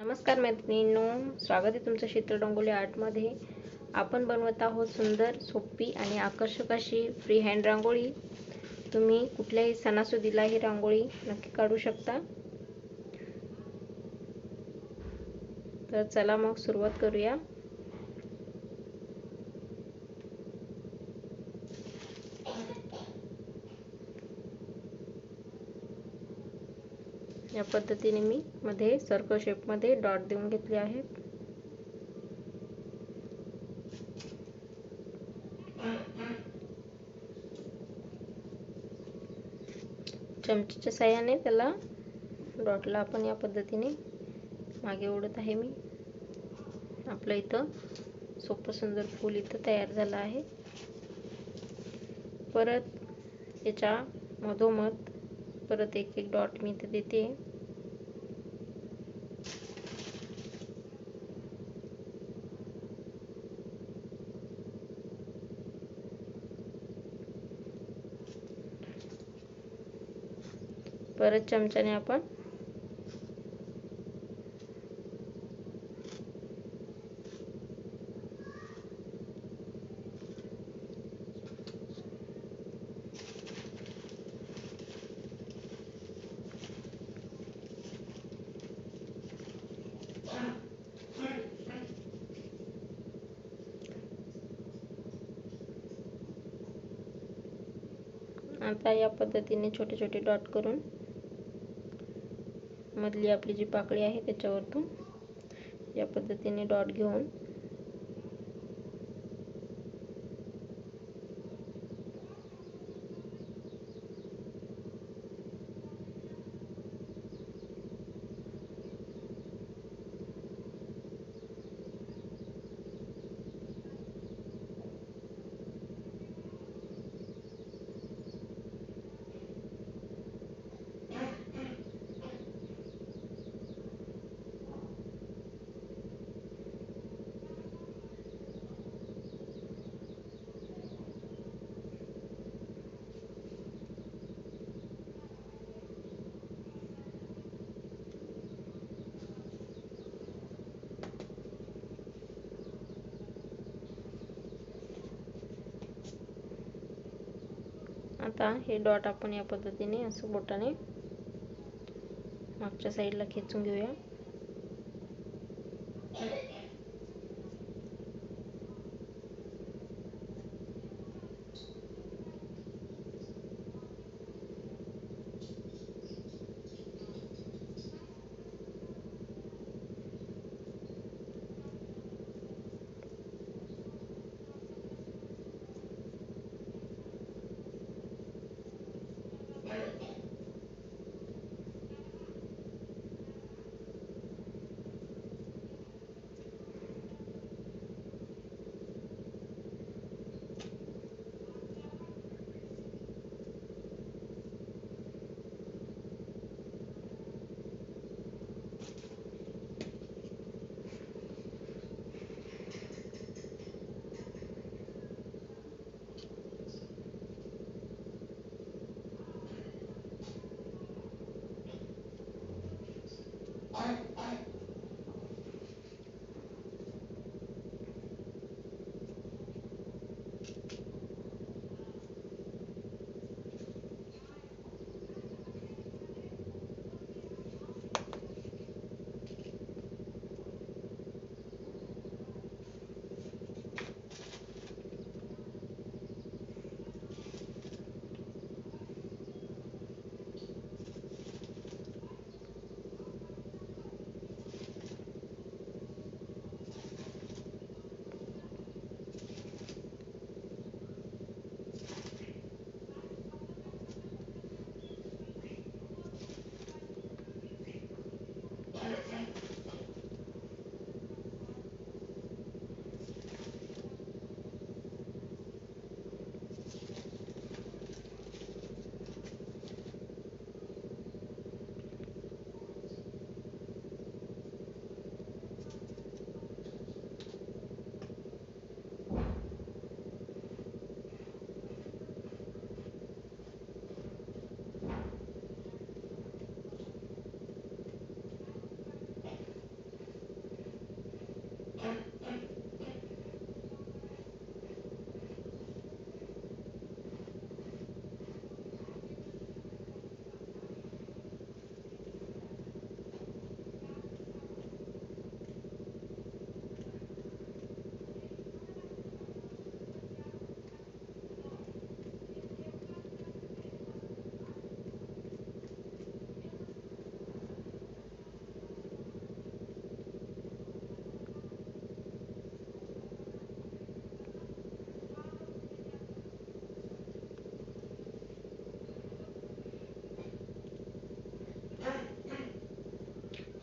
नमस्कार मैत्रिणींनो स्वागत आहे तुमचं चित्र रंगोली आर्टमध्ये आपण बनवत आहोत सुंदर सोपी आणि आकर्षक अशी फ्री हँड रांगोळी. तुम्ही कुठल्याही सणासुदीला ही रांगोळी नक्की काढू शकता. तर चला मग सुरुवात करूया. या पद्धतीने मी मध्ये सर्कल शेपमध्ये डॉट देऊन घेतले आहेत चमचीच्या साह्याने त्याला डॉटला आपण या पद्धतीने मागे ओढत आहे मी. आपलं इथं सोपं सुंदर फूल इथं तयार झालं आहे. परत याच्या मधोमध परत एक एक डॉट मी इथे देते परत चमच्याने आपण आता या पद्धतीने छोटे छोटे डॉट करून मधली आपली जी पाकळी आहे त्याच्यावरतून या पद्धतीने डॉट घेऊन आता हे डॉट आपण या पद्धतीने असं बोटाने मागच्या साईडला खेचून घेऊया.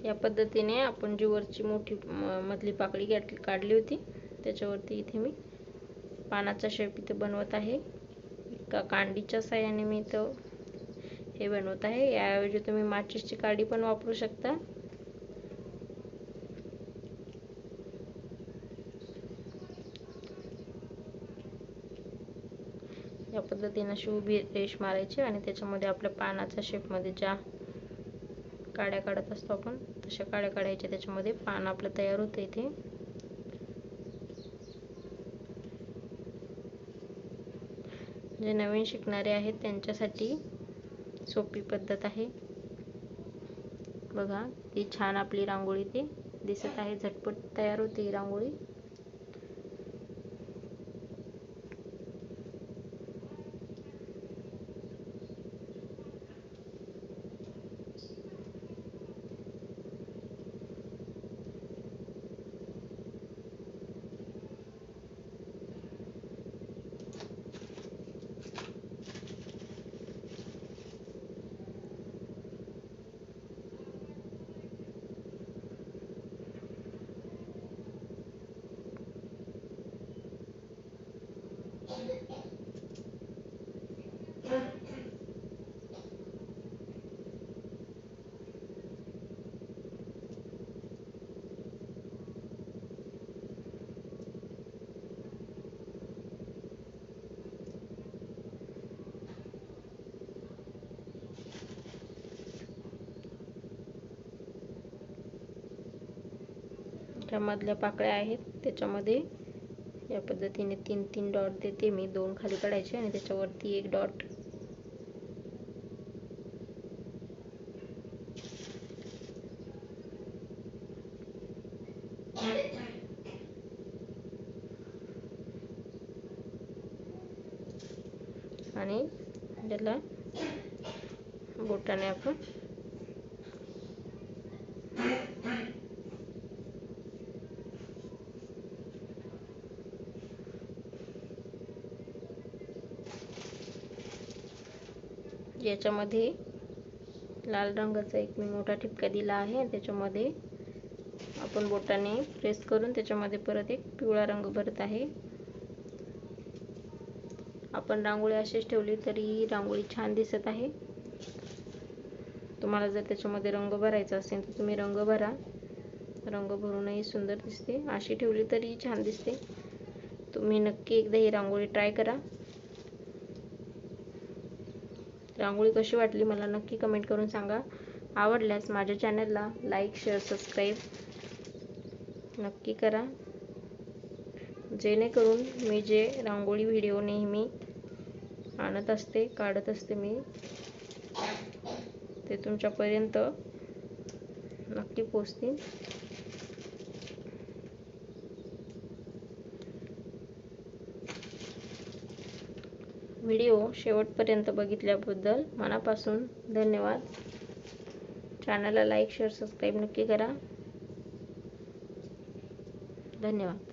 या पद्धतीने आपण जी वरची मोठी मधली पाकळी काढली होती. त्याच्यावरती इथे मी पानाचा शेप इथे बनवत आहे. का कांडीच्या साह्याने मी इथं हे बनवत आहे. याऐवजी तुम्ही माचीसची काडी पण वापरू शकता. या पद्धतीने अशी उभी रेष मारायची आणि त्याच्यामध्ये आपल्या पानाच्या शेपमध्ये ज्या काड्या काढत असतो आपण. तशा काड्या काढायच्या त्याच्यामध्ये पान आपलं तयार होतं इथे. जे नवीन शिकणारे आहेत त्यांच्यासाठी सोपी पद्धत आहे. बघा ती छान आपली रांगोळी ती दिसत आहे. झटपट तयार होते ही रांगोळी. ज्या मधल्या पाकळ्या आहेत. त्याच्यामध्ये या पद्धतीने तीन तीन डॉट देते मी. दोन खाली काढायचे आणि त्याच्यावरती एक डॉट आणि त्याला बोटाने आपण याच्यामध्ये लाल रंगाचा एक मी मोठा ठिपका दिला आहे. त्याच्यामध्ये आपण बोटाने प्रेस करून त्याच्यामध्ये परत एक पिवळा रंग भरत आहे. आपण रांगोळी अशीच ठेवली तरी रांगोळी छान दिसत आहे. तुम्हाला जर त्याच्यामध्ये रंग भरायचा असेल तर तुम्ही रंग भरा. रंग भरूनही सुंदर दिसते. अशी ठेवली तरी छान दिसते. तुम्ही नक्की एकदा ही रांगोळी ट्राय करा. रांगोळी कशी वाटली मला नक्की कमेंट करून सांगा. आवडल्यास माझ्या चॅनलला लाईक शेअर सबस्क्राईब नक्की करा. जेणेकरून मी जे रांगोळी व्हिडिओ नेहमी आणत असते काढत असते मी ते तुमच्यापर्यंत नक्की पोचतील. व्हिडिओ शेवटपर्यंत बघितल्याबद्दल मनापासून धन्यवाद. चॅनलला लाईक शेअर सबस्क्राईब नक्की करा. धन्यवाद.